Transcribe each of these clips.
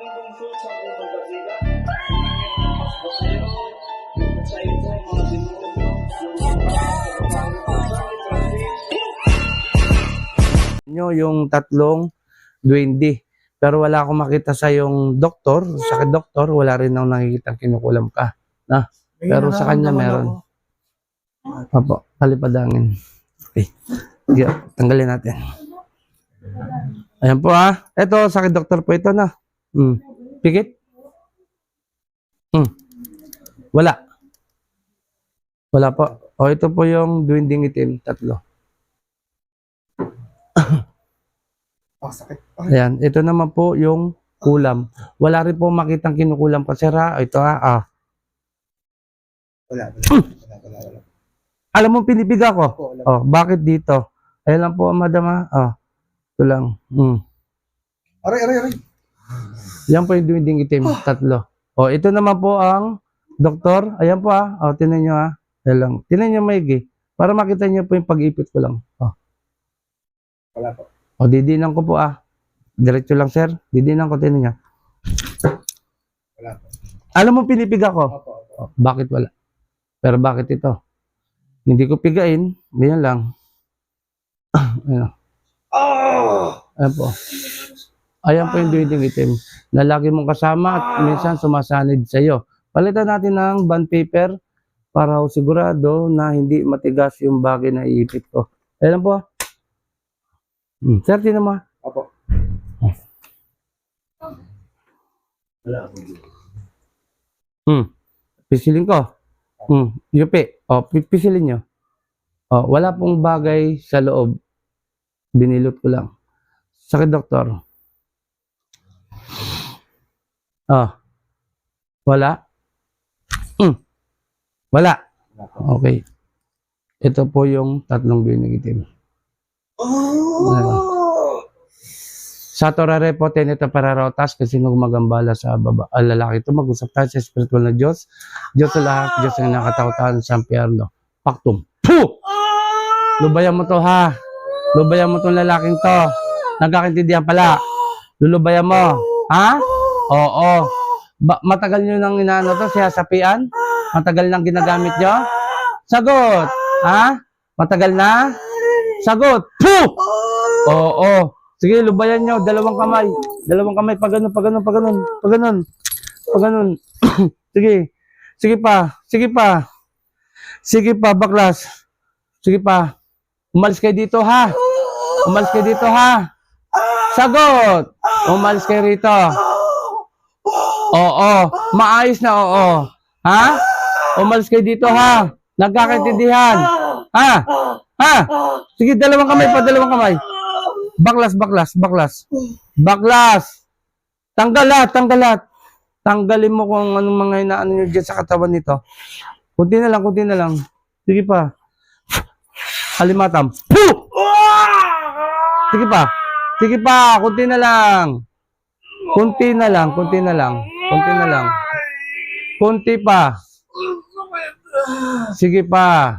aming lungsod sa unang basila. Sa ito, mga nyo yung tatlong duwende. Pero wala akong makita sa yung doktor, sa doktor, wala rin akong nakikita kinukulam ka. Na, pero sa kanya meron. Opo, palipadangin. Okay. Sige, tanggalin natin. Ayan po ha. Ito, sakit doktor po ito na. Hmm. Pikit? Hmm. Wala. Wala po. O, ito po yung duwending itim, tatlo. Ah, sakit. Ayan, ito naman po yung kulam. Wala rin po makitang kinukulam kasi ra. Ito ah, ah. Wala, wala. Wala, wala, wala. Alam mo, pinipiga ko. Oh, bakit dito? Ayan lang po, madam ah. Oh, ito lang. Hmm. Aray, aray, aray. Yan po yung dumiding itim, tatlo. Oh, ito naman po ang doktor. Ayan po ah. Oh, tinan nyo ah. Ayan. Tinan nyo maigi. Para makita nyo po yung pag-ipit ko lang. Oh, Wala po. oh didinan ko po ah. Diretso lang sir. Didinan ko, tinan nyo. Wala po. Alam mo, pinipiga ko. Opo, opo. Oh, bakit wala? Pero bakit ito? Hindi ko pigain, ganyan lang. Ayan. Oh! Ayan po. Ayan po yung duwiding itim na lagi mong kasama at minsan sumasanid sa iyo. Palitan natin ng bond paper para ho sigurado na hindi matigas yung bagay na iipit ko. Ayan po. Hmm. Sir, tinan mo. ah. Opo. Hmm. Pisilin ko. Hmm. Yupi. O, pi- pisilin nyo. O, wala pong bagay sa loob. Binilot ko lang. Sakit, doktor. Ah. Wala? Hmm. Wala. Okay. Ito po yung tatlong binigitim. Oh! Sa torare po, tenito para rotas kasi nung magambala sa baba, ah, lalaki ito, mag-usap tayo sa spiritual na Diyos. Diyos sa lahat, Diyos ang nakatakutan sa impyerno. Paktum. Puh! Lubayan mo to ha. Lubayan mo tong lalaking to. Nagkakintindihan pala. Lulubayan mo. Ha? Oo. Ba- matagal nyo nang inaano to, siya sapian? Matagal nang ginagamit nyo? Sagot. Ha? Matagal na? Sagot. Puh! Oo. Sige, lubayan nyo. Dalawang kamay. Dalawang kamay. Pag ganun, pag ganun, pag. Sige. Sige pa. Sige pa. Sige pa, baklas. Sige pa. Umalis kayo dito, ha? Umalis kayo dito, ha? Sagot! Umalis kayo rito. Oo. Maayos na, oo. Ha? Umalis kayo dito, ha? Nagkakaintindihan. Ha? Ha? Sige, dalawang kamay pa, dalawang kamay. Baklas, baklas, baklas. Baklas! Tanggal lahat, tanggal lahat. Tanggalin mo kung anong mga inaano nyo dyan sa katawan nito. Kunti na lang, kunti na lang. Sige pa. Halimatam. Puh! Sige pa. Sige pa, kunti na lang. Kunti na lang, kunti na lang. Kunti na lang. Kunti pa. Sige pa.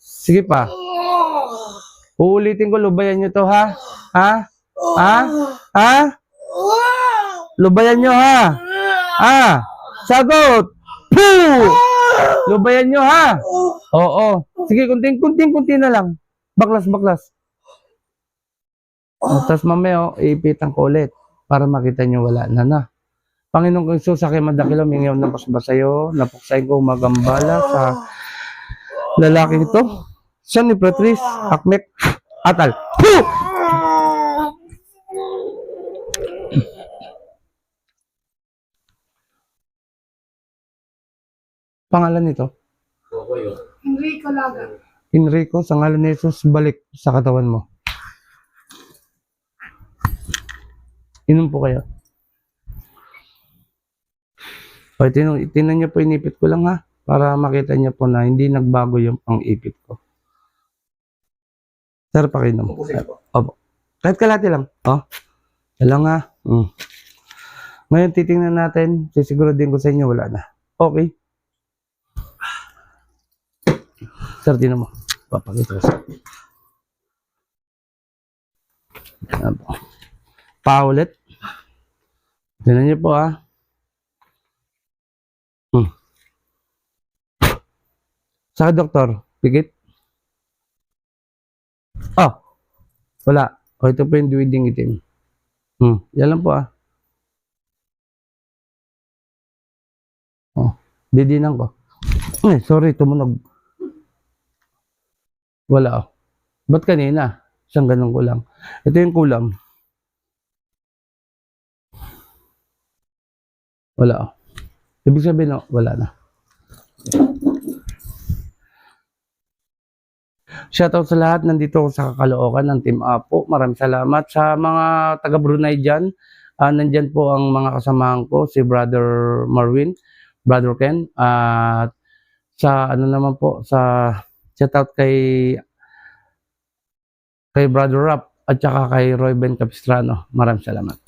Sige pa. Uulitin ko, lubayan nyo to, ha? Ha? Ha? Ha? Lubayan nyo, ha? Ha? Sagot! Puh! Lubayan nyo, ha? Oo. Sige, kunting, kunting, kunti na lang. Baklas, baklas. Oh. Tapos mamaya, oh, iipitan ko ulit para makita nyo wala na na. Panginoon ko Isus, sa aking madakilo, mingaw na pasba sa'yo, napuksain ko magambala sa lalaking ito. Siya ni Patrice, Akmek, Atal. Puh! Pangalan nito? Enrico Laga. Enrico, sa ngalan ni Jesus, balik sa katawan mo. Inom po kayo. O, tinan, tinan niyo po inipit ko lang ha. Para makita niyo po na hindi nagbago yung pang-ipit ko. Sir, pakinom. Opo. Kahit kalati lang. Oh. Yan lang ha. Mm. Ngayon, titingnan natin. Sisiguro din ko sa inyo, wala na. Okay. Sir, tinan mo. Papakita ko sa po. Paulit. Tignan niyo po ah. Sa doktor, pikit. Ah, wala. O ito po yung duwiding itim. Hmm, yan lang po ah. Oh, didinan ko. Eh, sorry, tumunog. Wala oh. Ba't kanina? Isang ganun ko lang. Ito yung kulam. Wala oh. Ibig sabihin, no, wala na. Shoutout sa lahat. Nandito ako sa Kakalookan ng Team Apo. Maraming salamat. Sa mga taga Brunei dyan, ah, nandyan po ang mga kasamahan ko, si Brother Marwin, Brother Ken, at sa ano naman po, sa shoutout kay kay Brother Rap at saka kay Roy Ben Capistrano. Maraming salamat.